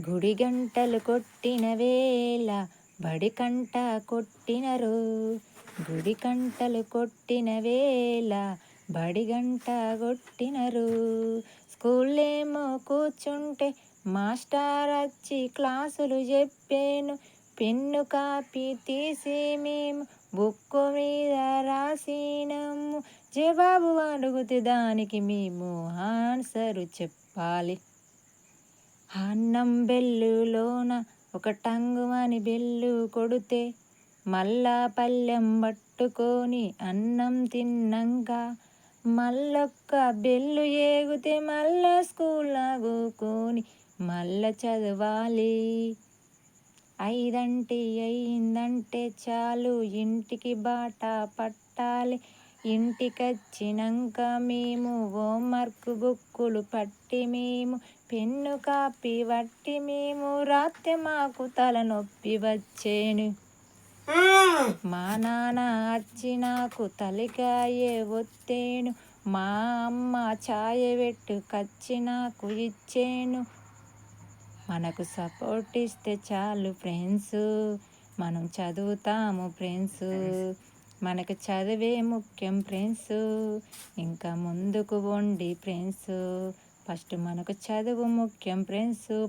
గుడి గంటలు కొట్టిన వేళ బడి కంట కొట్టినరు. గుడి గంటలు కొట్టిన వేళ బడి గంట కొట్టినరు. స్కూల్లేమో కూర్చుంటే మాస్టర్ వచ్చి క్లాసులు చెప్పాను. పెన్ను కాపీ తీసి మేము బుక్కు మీద రాసినాము. జవాబు అడుగుతే దానికి మేము ఆన్సరు చెప్పాలి. అన్నం బెల్లులోన ఒక టంగుమని బెల్లు కొడితే మళ్ళా పల్లెం పట్టుకొని అన్నం తిన్నాక మళ్ళొక్క బెల్లు ఏగితే మళ్ళా స్కూల్ ఆగుకొని మళ్ళా చదవాలి. ఐదంటి అయిందంటే చాలు ఇంటికి బాట పట్టాలి. ఇంటికొచ్చినాక మేము హోంవర్క్ బుక్కులు పట్టి మేము పెన్ను కాపీ పట్టి మేము రాత్రి మాకు తలనొప్పి వచ్చేను. మా నాన్న వచ్చి నాకు తలికాయే ఒత్తేను మా అమ్మ ఛాయ పెట్టు కచ్చి నాకు ఇచ్చేను. మనకు సపోర్ట్ ఇస్తే చాలు ఫ్రెండ్స్ మనం చదువుతాము ఫ్రెండ్స్. మనకు చదివే ముఖ్యం ఫ్రెండ్స్. ఇంకా ముందుకు వండి ఫ్రెండ్స్. ఫస్ట్ మనకు చదువు ముఖ్యం ఫ్రెండ్స్.